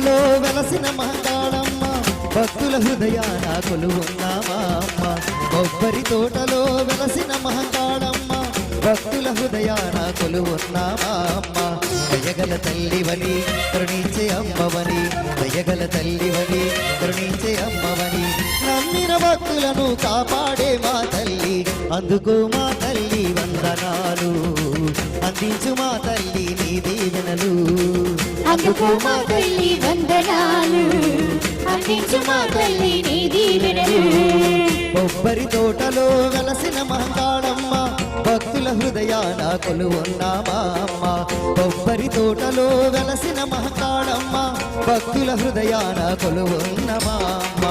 కొబ్బరి వెలసిన మహంకాళమ్మ. భక్తుల హృదయాన కొలువున్నామా అమ్మ? కొబ్బరి తోటలో వెలసిన మహతాడమ్మ భక్తుల హృదయాన కొలువున్నామా అమ్మ? దయగల తల్లివని కరుణించే అమ్మవని దయగల తల్లివని కరుణించే అమ్మవని. నమ్మిన భక్తులను కాపాడే మా తల్లి అందుకు మా తల్లి వందనాలు. అందించు మా తల్లి అందుకు మా తల్లి వందనాలు. అందించు మా తల్లి నీ దీవెనలు కొబ్బరి తోటలో వెలసిన మహంకాళమ్మ భక్తుల హృదయాన కొలువున్నామా అమ్మ? కొబ్బరి తోటలో వెలసిన మహంకాళమ్మ భక్తుల హృదయాన కొలువున్నమా అమ్మ?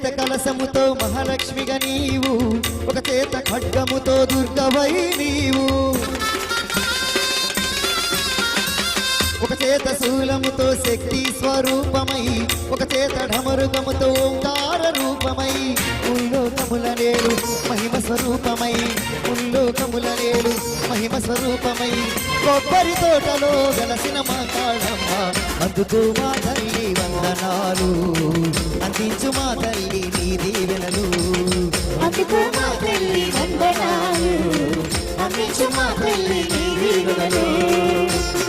చేత కలసముతో మహాలక్ష్మిగా నీవు ఒక చేత ఖడ్గముతో దుర్గవై నీవు. ఒక చేత శూలముతో శక్తి స్వరూపమై ఒక చేత ఢమరుగముతో ఓంకార రూపమై. ఉల్లోకముల నేడు మహిమ స్వరూపమై ఉల్లోకముల నేడు మహిమ స్వరూపమై. కొబ్బరి తోటలో గలసిన కాళమ్మ అందుకు మా తల్లి వందనాలు. అందించు మా తల్లి నీ దీవెనలు. అందుకు మా తల్లి వందనాలు. అందించు మా తల్లి నీ దీవెనలు.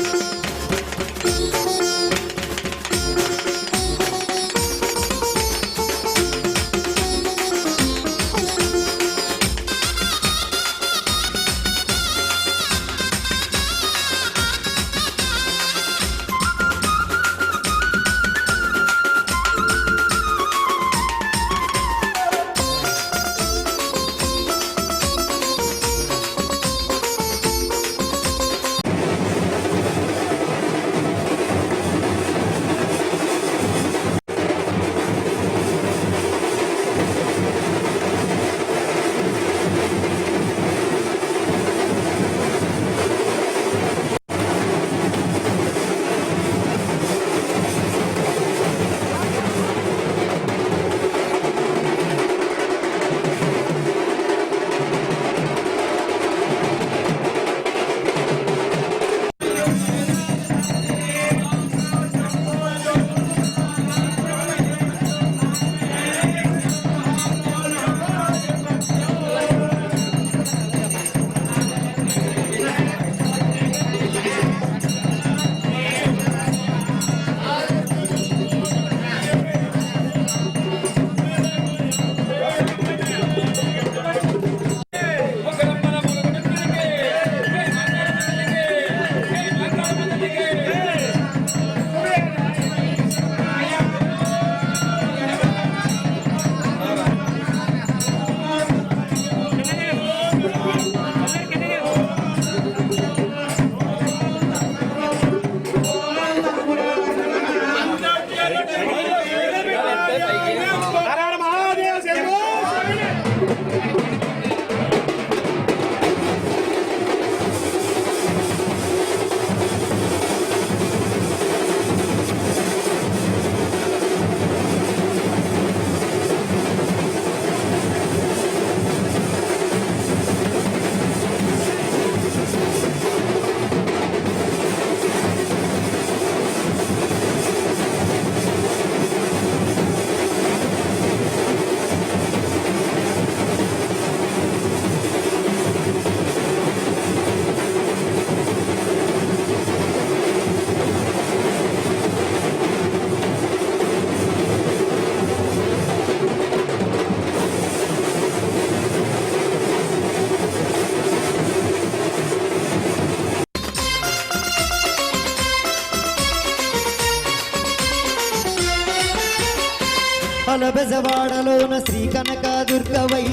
బెజవాడలోన శ్రీ కనక దుర్గవై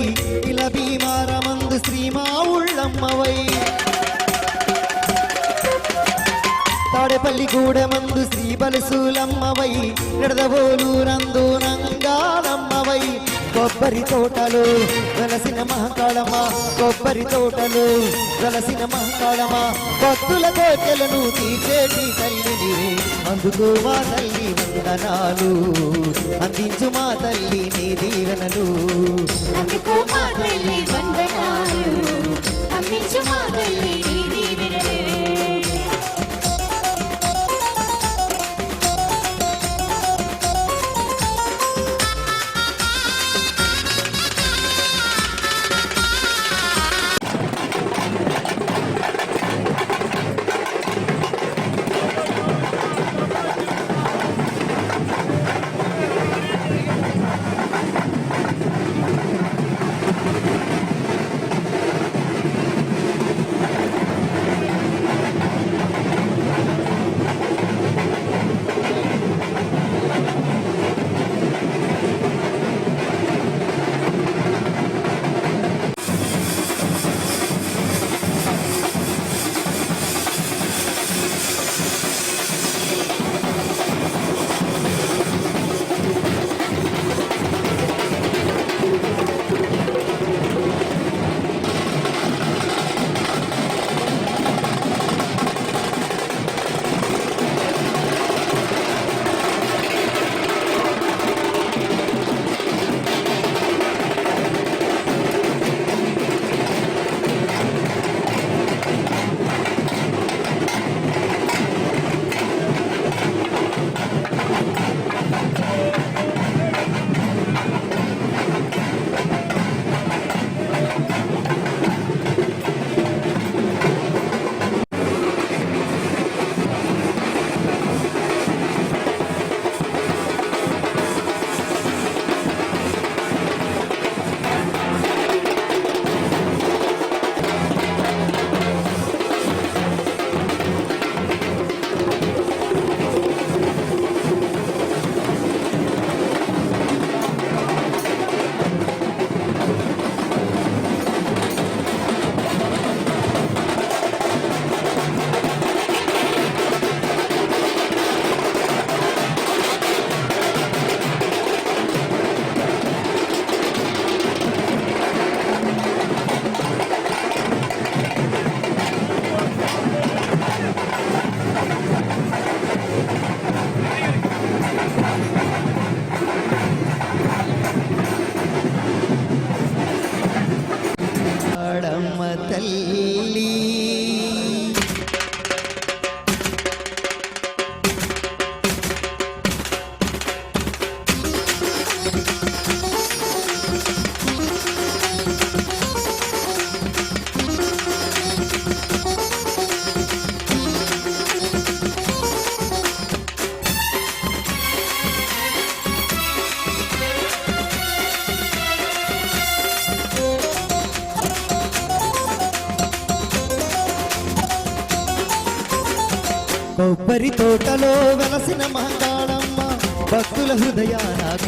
ఇలా భీమారమందు శ్రీమా ఉళ్ళమ్మవై తాడెపల్లి కొప్పల్లి శ్రీ బలసూలమ్మవై నిడదవోలు నందు నంగానమ్మవై కొబ్బరి తోటలు వెలసిన మహకాళమ్మ కొబ్బరి తోటలు వెలసిన మహకాళమ్మ భక్తుల కోటలను తీసేటి తల్లిని అందుకు మా తల్లి వందనాలు. అందించు మా తల్లి నీ దీవెనలు. అందుకు మా తల్లి వందనాలు. అందించు మా తల్లి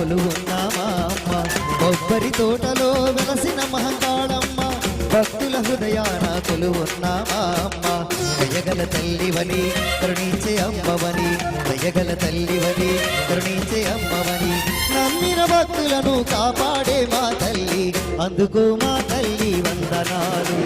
కొలువున్నామా అమ్మ? కొబ్బరి తోటలో వెలసిన మహంకాళమ్మ భక్తుల హృదయాన కొలువున్నామా అమ్మ? దయగల తల్లివని కరుణించే అమ్మవని దయగల తల్లివని కరుణించే అమ్మవని. నమ్మిన భక్తులను కాపాడే మా తల్లి అందుకు మా తల్లి వందనాలు.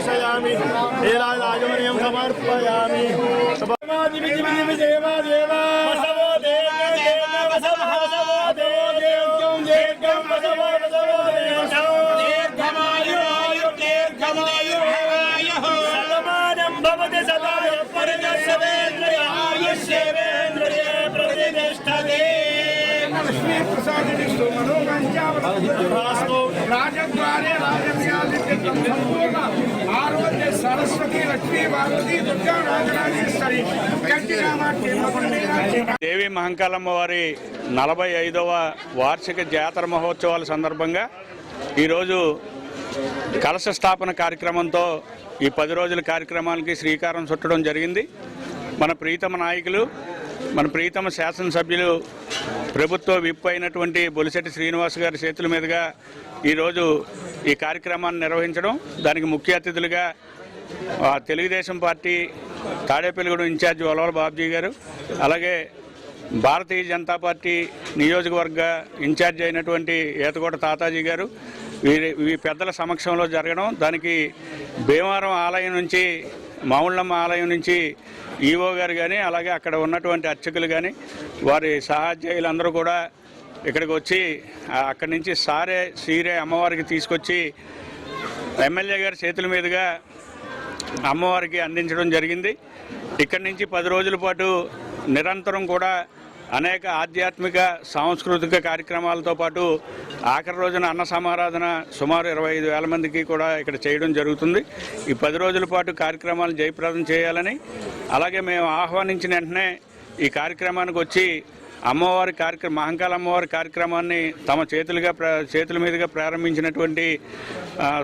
విష్ణీరాజనం దర్శయామి హే రాజమణ్యం సమర్పయామి. వసవో దేవ ప్రసాదిస్తూ రాజద్వారే రాజవ్యాధిత్యం సంపూర్ణ ఆరోగ్య సరస్వతి లక్ష్మీ పార్వతి దుర్గా రాజరాజేశ్వరి దేవి మహంకాలమ్మ వారి నలభై ఐదవ వార్షిక జాతర మహోత్సవాల సందర్భంగా ఈరోజు కలశ స్థాపన కార్యక్రమంతో ఈ పది రోజుల కార్యక్రమానికి శ్రీకారం చుట్టడం జరిగింది. మన ప్రీతమ నాయకులు మన ప్రీతమ శాసనసభ్యులు ప్రభుత్వ విప్ అయినటువంటి బొలిశెట్టి శ్రీనివాస్ గారి చేతుల మీదుగా ఈరోజు ఈ కార్యక్రమాన్ని నిర్వహించడం దానికి ముఖ్య అతిథులుగా తెలుగుదేశం పార్టీ తాడేపల్లిగూడెం ఇన్ఛార్జి వలవల బాబ్జీ గారు అలాగే భారతీయ జనతా పార్టీ నియోజకవర్గ ఇన్ఛార్జి అయినటువంటి ఏతగోట తాతాజీ గారు వీరి పెద్దల సమక్షంలో జరగడం దానికి భీమవరం ఆలయం నుంచి మామూళ్ళమ్మ ఆలయం నుంచి ఈవో గారు కానీ అలాగే అక్కడ ఉన్నటువంటి అర్చకులు కానీ వారి సహాధ్యాయులందరూ కూడా ఇక్కడికి వచ్చి అక్కడి నుంచి సారే సీరే అమ్మవారికి తీసుకొచ్చి ఎమ్మెల్యే గారి చేతుల మీదుగా అమ్మవారికి అందించడం జరిగింది. ఇక్కడి నుంచి పది రోజుల పాటు నిరంతరం కూడా అనేక ఆధ్యాత్మిక సాంస్కృతిక కార్యక్రమాలతో పాటు ఆఖరి రోజున అన్న సమారాధన సుమారు ఇరవై ఐదు వేల మందికి కూడా ఇక్కడ చేయడం జరుగుతుంది. ఈ పది రోజుల పాటు కార్యక్రమాలు జయప్రదం చేయాలని అలాగే మేము ఆహ్వానించిన వెంటనే ఈ కార్యక్రమానికి వచ్చి అమ్మవారి కార్యక్రమ మహంకాళ అమ్మవారి కార్యక్రమాన్ని తమ చేతులుగా ప్ర- చేతుల మీదుగా ప్రారంభించినటువంటి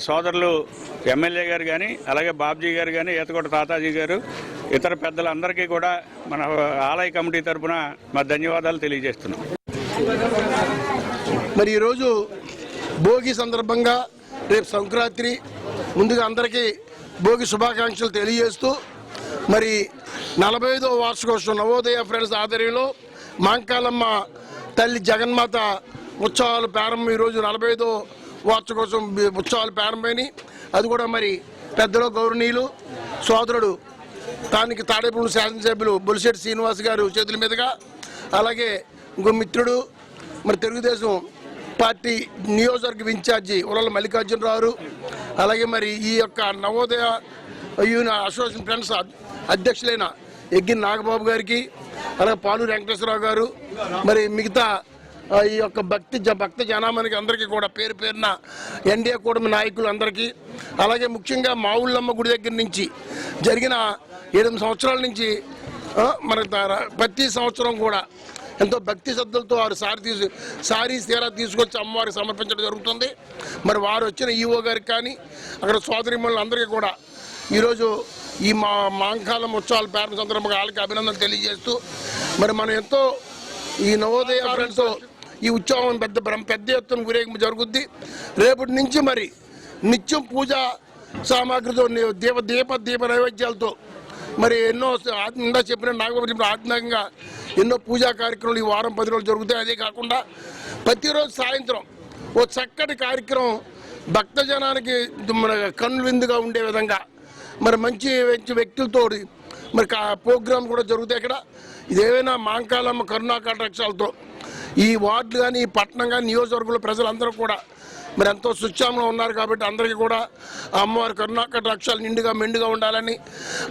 సోదరులు ఎమ్మెల్యే గారు కానీ అలాగే బాబ్జీ గారు కానీ ఈతకోట తాతాజీ గారు ఇతర పెద్దలందరికీ కూడా మన ఆలయ కమిటీ తరపున మా ధన్యవాదాలు తెలియజేస్తున్నాం. మరి ఈరోజు భోగి సందర్భంగా రేపు సంక్రాంతి ముందుగా అందరికీ భోగి శుభాకాంక్షలు తెలియజేస్తూ మరి నలభై ఐదో వార్షికోత్సవం నవోదయ ఫ్రెండ్స్ ఆధ్వర్యంలో మాంకాలమ్మ తల్లి జగన్మాత ఉత్సవాలు ప్రారంభం ఈరోజు నలభై ఐదో వార్షికోత్సవం ఉత్సవాలు ప్రారంభమైనవి అది కూడా మరి పెద్దలు గౌరవనీయులు సోదరుడు దానికి తాడేపల్లి శాసనసభ్యులు బొలిశెట్టి శ్రీనివాస్ గారు చేతుల మీదుగా అలాగే ఇంకో మిత్రుడు మరి తెలుగుదేశం పార్టీ నియోజకవర్గ ఇన్ఛార్జి ఉరల మల్లికార్జునరావు అలాగే మరి ఈ యొక్క నవోదయ యూని అసోసియేషన్ ఫ్రెండ్స్ అధ్యక్షులైన ఎగ్గిన నాగబాబు గారికి అలాగే పాలు వెంకటేశ్వరరావు గారు మరి మిగతా ఈ యొక్క భక్తి జ భక్త జనామానికి అందరికీ కూడా పేరు పేరున ఎన్డీఏ కూటమి నాయకులు అందరికీ అలాగే ముఖ్యంగా మావుళ్ళమ్మ గుడి దగ్గర నుంచి జరిగిన ఎనిమిది సంవత్సరాల నుంచి ఆ, మన ద- ప్రతి సంవత్సరం కూడా ఎంతో భక్తి శ్రద్ధలతో వారు సారి తీసు సారీ తీరా తీసుకొచ్చి అమ్మవారికి సమర్పించడం జరుగుతుంది. మరి వారు వచ్చిన ఈఓ గారికి కానీ అక్కడ సోదరిమణులు అందరికీ కూడా ఈరోజు ఈ మా మాంకాలం ఉత్సవాల ప్రారంభ సందర్భంగా వాళ్ళకి అభినందనలు తెలియజేస్తూ మరి మనం ఎంతో ఈ నవోదయ ఫ్రెండ్స్ ఈ ఉత్సవం పెద్ద బ్రహ్మ- పెద్ద ఎత్తున ఊరేగింపు జరుగుద్ది. రేపటి నుంచి మరి నిత్యం పూజ సామాగ్రితో దీప దీప దీప నైవేద్యాలతో మరి ఎన్నో ఆత్మ- ఇందా చెప్పిన నాగబాబు చెప్పిన ఆత్మీయంగా ఎన్నో పూజా కార్యక్రమాలు ఈ వారం పది రోజులు జరుగుతాయి. అదే కాకుండా ప్రతిరోజు సాయంత్రం ఓ చక్కటి కార్యక్రమం భక్తజనానికి మన కన్ను విందుగా ఉండే విధంగా మరి మంచి మంచి వ్యక్తులతో మరి కా- ప్రోగ్రాం కూడా జరుగుతాయి ఇక్కడ ఇదేమైనా మాంకాలమ్మ కరుణా కటాక్షాలతో ఈ వార్డులు కానీ ఈ పట్టణం కానీ నియోజకవర్గంలో ప్రజలందరూ కూడా మరి ఎంతో సుచ్చాములో ఉన్నారు కాబట్టి అందరికీ కూడా అమ్మవారి కరుణాకట రక్షాలు నిండుగా మెండుగా ఉండాలని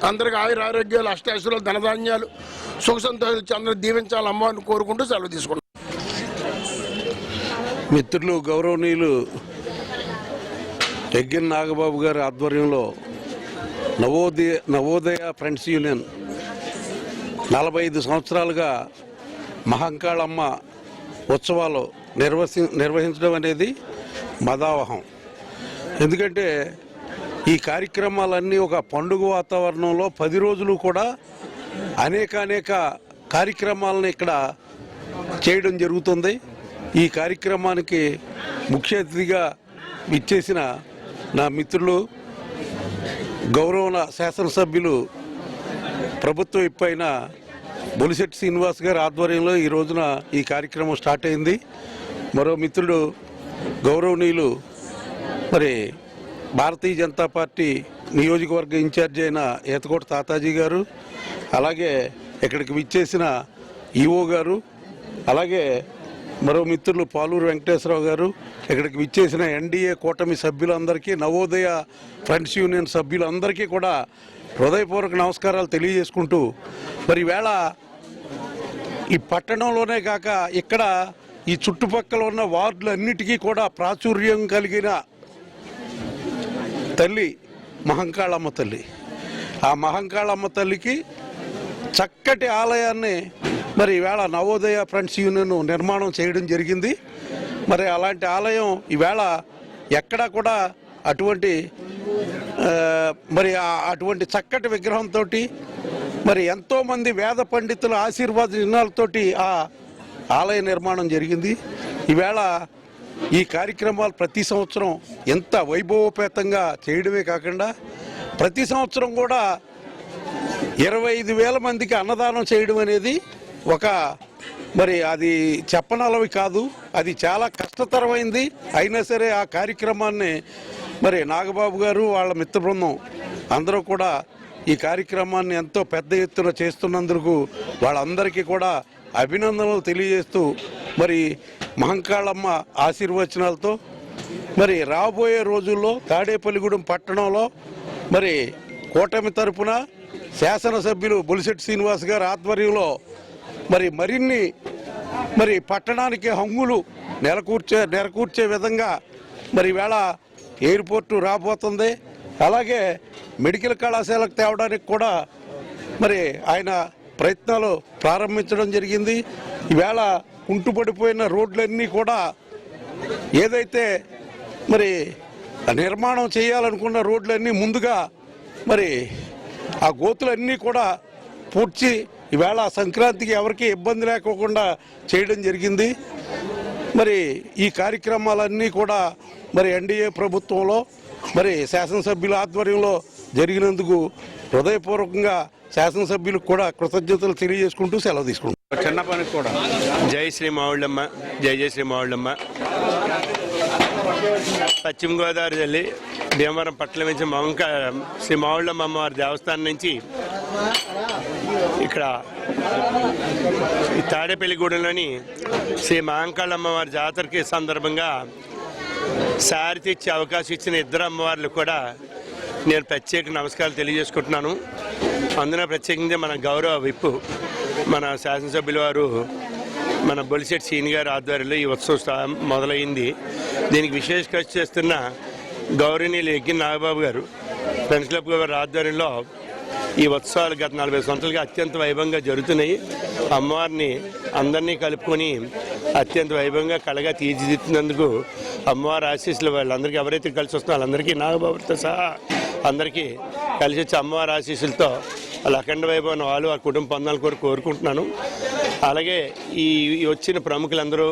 అందరికీ ఆయుర ఆరోగ్యాలు అష్టాశులు ధనధాన్యాలు సుఖ సంతోషాలు అందరూ దీవించాలని అమ్మవారిని కోరుకుంటూ సెలవు తీసుకుంటాం మిత్రులు గౌరవనీయులు ఎగ్గిన్ నాగబాబు గారి ఆధ్వర్యంలో నవోదయ నవోదయ ఫ్రెండ్స్ యూనియన్ నలభై ఐదు సంవత్సరాలుగా మహంకాళమ్మ ఉత్సవాలు నిర్వహి నిర్వహించడం అనేది మదావహం. ఎందుకంటే ఈ కార్యక్రమాలన్నీ ఒక పండుగ వాతావరణంలో పది రోజులు కూడా అనేక అనేక కార్యక్రమాలను ఇక్కడ చేయడం జరుగుతుంది. ఈ కార్యక్రమానికి ముఖ్య అతిథిగా ఇచ్చేసిన నా మిత్రులు గౌరవ శాసనసభ్యులు ప్రభుత్వం ఇప్పైన బొలిశెట్టి శ్రీనివాస్ గారి ఆధ్వర్యంలో ఈ రోజున ఈ కార్యక్రమం స్టార్ట్ అయింది. మరో మిత్రుడు గౌరవనీయులు మరి భారతీయ జనతా పార్టీ నియోజకవర్గ ఇన్ఛార్జి అయిన ఏతకోట తాతాజీ గారు అలాగే ఇక్కడికి విచ్చేసిన ఈఓ గారు అలాగే మరో మిత్రులు పాలూరు వెంకటేశ్వరరావు గారు ఇక్కడికి విచ్చేసిన ఎన్డీఏ కూటమి సభ్యులందరికీ నవోదయ ఫ్రెండ్స్ యూనియన్ సభ్యులందరికీ కూడా హృదయపూర్వక నమస్కారాలు తెలియజేసుకుంటూ మరి వేళ ఈ పట్టణంలోనే కాక ఇక్కడ ఈ చుట్టుపక్కల ఉన్న వార్డులన్నిటికీ కూడా ప్రాచుర్యం కలిగిన తల్లి మహంకాళమ్మ తల్లి. ఆ మహంకాళమ్మ తల్లికి చక్కటి ఆలయాన్ని మరి ఈవేళ నవోదయ ఫ్రెండ్స్ యూనియన్ నిర్మాణం చేయడం జరిగింది. మరి అలాంటి ఆలయం ఈవేళ ఎక్కడా కూడా అటువంటి మరి అటువంటి చక్కటి విగ్రహంతో మరి ఎంతోమంది వేద పండితుల ఆశీర్వాద చిహ్నాలతోటి ఆ ఆలయ నిర్మాణం జరిగింది. ఈవేళ ఈ కార్యక్రమాలు ప్రతి సంవత్సరం ఎంత వైభవోపేతంగా చేయడమే కాకుండా ప్రతి సంవత్సరం కూడా ఇరవై ఐదు వేల మందికి అన్నదానం చేయడం అనేది ఒక మరి అది చెప్పనలవి కాదు. అది చాలా కష్టతరమైంది. అయినా సరే ఆ కార్యక్రమాన్ని మరి నాగబాబు గారు వాళ్ళ మిత్ర బృందం అందరూ కూడా ఈ కార్యక్రమాన్ని ఎంతో పెద్ద ఎత్తున చేస్తున్నందుకు వాళ్ళందరికీ కూడా అభినందనలు తెలియజేస్తూ మరి మహంకాళమ్మ ఆశీర్వచనాలతో మరి రాబోయే రోజుల్లో తాడేపల్లిగూడెం పట్టణంలో మరి కూటమి తరపున శాసనసభ్యులు బొలిశెట్టి శ్రీనివాస్ గారి ఆధ్వర్యంలో మరి మరిన్ని మరి పట్టణానికి హంగులు నెలకూర్చే నెలకూర్చే విధంగా మరి వేళ ఎయిర్పోర్టు రాబోతుంది. అలాగే మెడికల్ కళాశాలకు తేవడానికి కూడా మరి ఆయన ప్రయత్నాలు ప్రారంభించడం జరిగింది. ఈవేళ కుంటుపడిపోయిన రోడ్లన్నీ కూడా ఏదైతే మరి నిర్మాణం చేయాలనుకున్న రోడ్లన్నీ ముందుగా మరి ఆ గోతులన్నీ కూడా పూడ్చి ఈవేళ సంక్రాంతికి ఎవరికి ఇబ్బంది లేకోకుండా చేయడం జరిగింది. మరి ఈ కార్యక్రమాలన్నీ కూడా మరి ఎన్డీఏ ప్రభుత్వంలో మరి శాసనసభ్యుల ఆధ్వర్యంలో జరిగినందుకు హృదయపూర్వకంగా శాసనసభ్యులకు కూడా కృతజ్ఞతలు తెలియజేసుకుంటూ సెలవు తీసుకుంటాం చిన్న పనికి కూడా. జై శ్రీ మావుళ్ళమ్మ జై జై శ్రీ మావుళ్ళమ్మ. పశ్చిమ గోదావరి జిల్లా భీమవరం పట్టణం నుంచి మౌంక శ్రీ మావుళ్ళమ్మ అమ్మవారి దేవస్థానం నుంచి ఇక్కడ ఈ తాడేపల్లిగూడెంలోని శ్రీ మహంకాళ వారి జాతరకి సందర్భంగా సారి తెచ్చే అవకాశం ఇచ్చిన ఇద్దరు అమ్మవార్లు కూడా నేను ప్రత్యేక నమస్కారాలు తెలియజేసుకుంటున్నాను. అందున ప్రత్యేకంగా మన గౌరవ విప్పు మన శాసనసభ్యుల వారు మన బొలిశెట్టి సీని గారి ఆధ్వర్యంలో ఈ ఉత్సవం మొదలైంది. దీనికి విశేష కృషి చేస్తున్న గౌరవనీయులు ఎగ్గిన నాగబాబు గారు ఫ్రెండ్స్ క్లబ్ గారి ఆధ్వర్యంలో ఈ ఉత్సవాలు గత నలభై సంవత్సరాలుగా అత్యంత వైభవంగా జరుగుతున్నాయి. అమ్మవారిని అందరినీ కలుపుకొని అత్యంత వైభవంగా కళగా తీర్చిదిద్దినందుకు అమ్మవారి ఆశీస్సులు వాళ్ళందరికీ ఎవరైతే కలిసి వస్తున్నారో వాళ్ళందరికీ నాగబాబుతో సహా అందరికీ కలిసి వచ్చి అమ్మవారి ఆశీస్సులతో వాళ్ళ అఖండ వైభవం వాళ్ళు ఆ కుటుంబ పొందాలని కోరి కోరుకుంటున్నాను. అలాగే ఈ వచ్చిన ప్రముఖులందరూ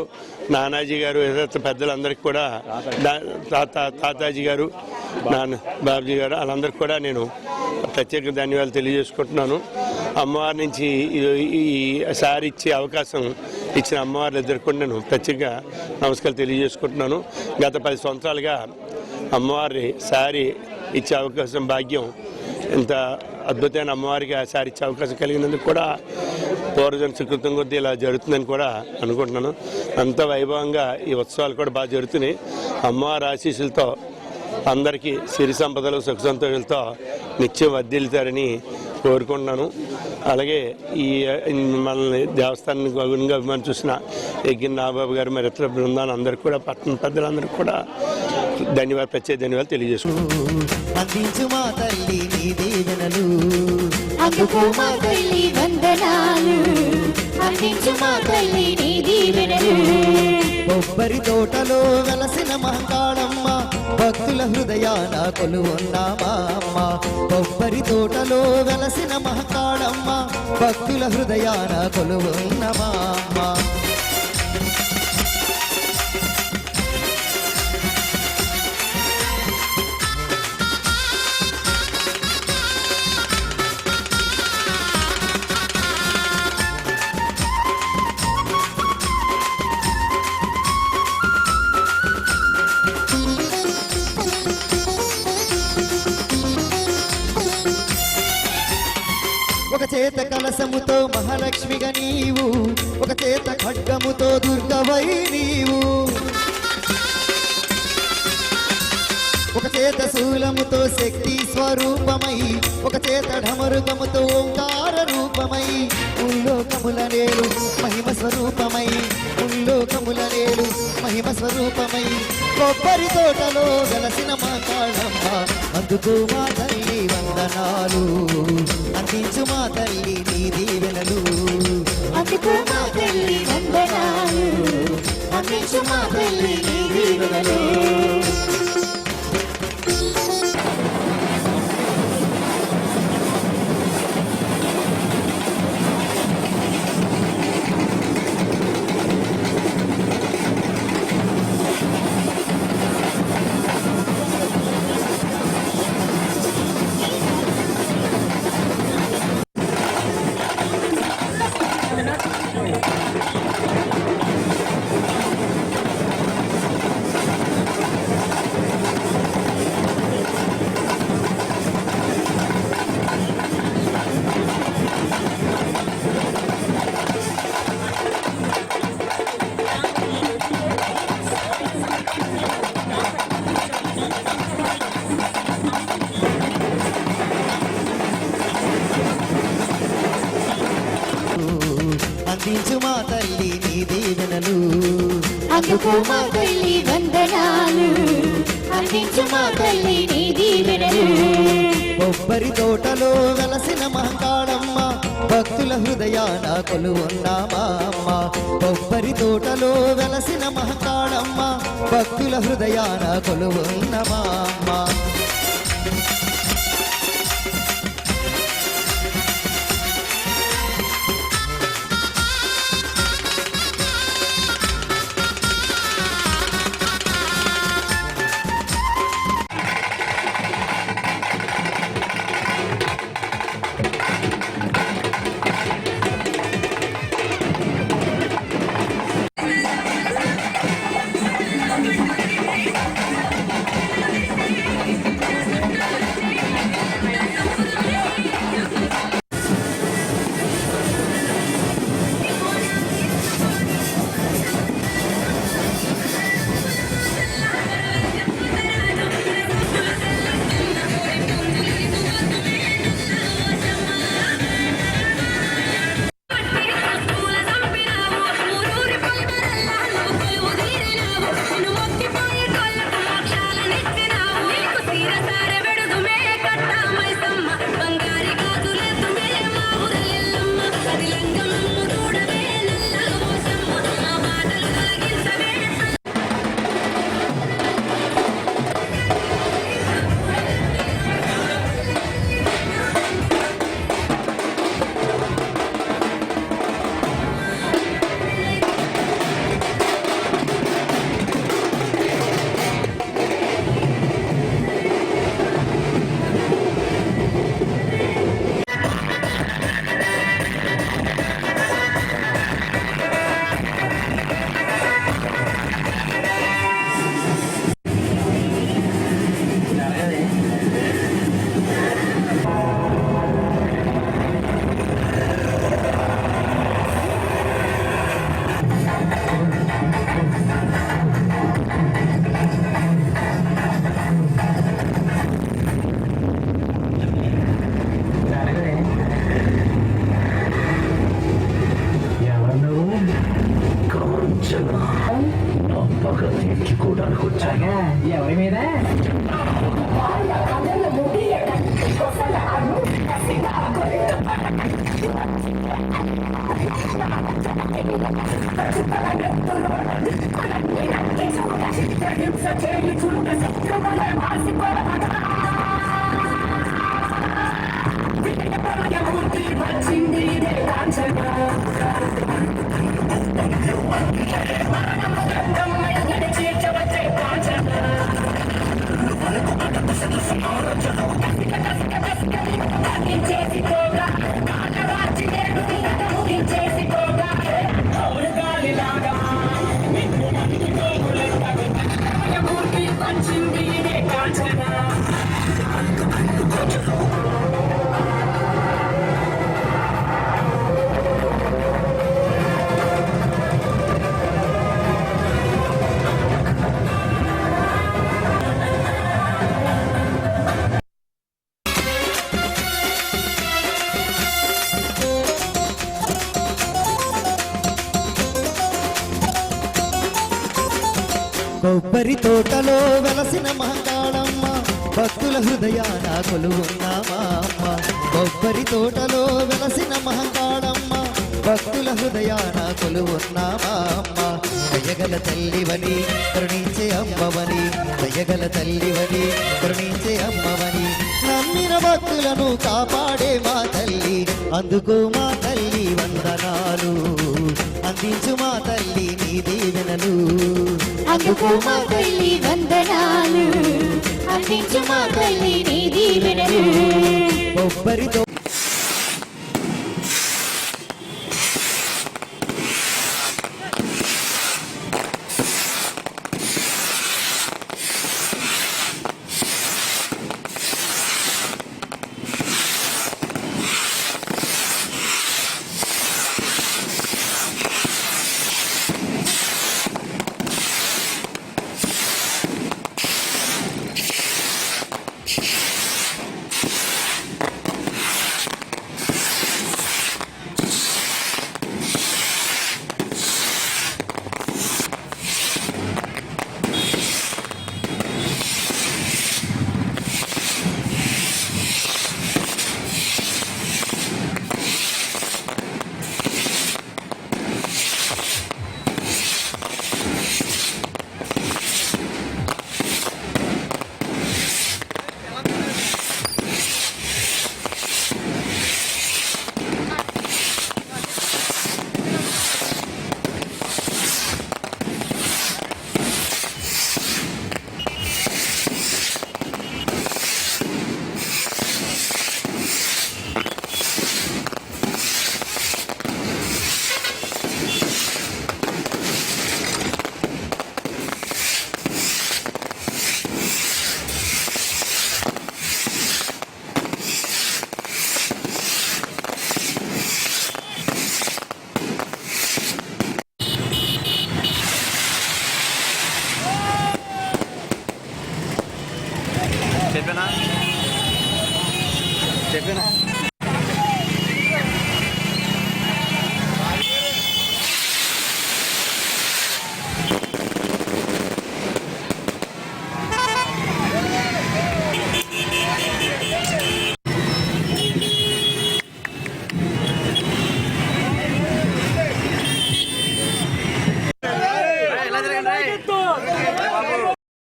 నానాజీ గారు ఇతర పెద్దలందరికీ కూడా తాత తాతాజీ గారు నాన్న బాబుజీ గారు వాళ్ళందరికీ కూడా నేను ప్రత్యేక ధన్యవాదాలు తెలియజేసుకుంటున్నాను. అమ్మవారి నుంచి ఈ- సారి ఇచ్చే అవకాశం ఇచ్చిన అమ్మవారిని ఇద్దరికి కూడా నేను ప్రత్యేక నమస్కారాలు తెలియజేసుకుంటున్నాను. గత పది సంవత్సరాలుగా అమ్మవారి సారి ఇచ్చే అవకాశం భాగ్యం ఇంత అద్భుతమైన అమ్మవారికి ఆ సారి ఇచ్చే అవకాశం కలిగినందుకు కూడా పూర్వజన సుకృతం కొద్దీ ఇలా జరుగుతుందని కూడా అనుకుంటున్నాను. అంత వైభవంగా ఈ ఉత్సవాలు కూడా బాగా జరుగుతున్నాయి. అమ్మవారి ఆశీస్సులతో అందరికీ సిరి సంపదలు సుఖ సంతోషాలతో నిత్యం వర్ధిల్లుతారని కోరుకుంటున్నాను. అలాగే ఈ మనల్ని దేవస్థానాన్ని గౌరవంగా అభిమానం చూసిన ఎగ్గిన నాగబాబు గారు మరి ఇతర బృందాన్ని అందరికీ కూడా పట్టణ పెద్దలందరికీ కూడా ధన్యవాదాలు ప్రత్యేక ధన్యవాదాలు తెలియజేసుకుంటున్నాను. అందించు మా తల్లి నీ దీవెనలు. అందుకో మా తల్లి వందనాలు. అందించు మా తల్లి నీ దీవెనలు. కొబ్బరి తోటలో వెలసిన భక్తుల హృదయాన కొలువున్నామా అమ్మ? కొబ్బరి తోటలో వెలసిన మహకాళమ్మ భక్తుల హృదయాన కొలువున్నమా అమ్మ? ఒక చేత కలసముతో మహాలక్ష్మిగా నీవు ఒక చేత ఖడ్గముతో దుర్గవై నీవు. ఒక చేత శూలముతో శక్తి స్వరూపమై ఒక చేత ఢమరుకముతో ఓంకార రూపమై. ఉల్లోకముల నేడు మహిమ స్వరూపమై ఉల్లోకముల నేడు మహిమ స్వరూపమై. కొబ్బరి తోటలో గలసిన మా కాళమ్మ అందుకు మా తల్లి వందనాలు. అందించు మా తల్లి నీ దీవెనలు అందుకు మా తల్లి వందనాలు. అందించు మా తల్లి నీ దీవెనలు హృదయాన కొలువున్నామా అమ్మ? కొబ్బరి తోటలో వెలసిన మహకాళమ్మ భక్తుల హృదయాన కొలువున్నమా అమ్మ? కొబ్బరి తోటలో వెలసిన మహంకాళమ్మ భక్తుల హృదయాన కొలువున్నామా అమ్మ. కొబ్బరి తోటలో వెలసిన మహంకాళమ్మ భక్తుల హృదయాన కొలువున్నామా అమ్మ. దయగల తల్లివని కరుణించే అమ్మవని. దయగల తల్లివని కరుణించే అమ్మవని. నమ్మిన భక్తులను కాపాడే మా తల్లి. అందుకో మా తల్లి వందనాలు. అందించు మా తల్లి నీ దీవెనలు. అందుకో తల్లి వందనాలు అందించు మా తల్లి నీ దీవెనలు కొబ్బరితో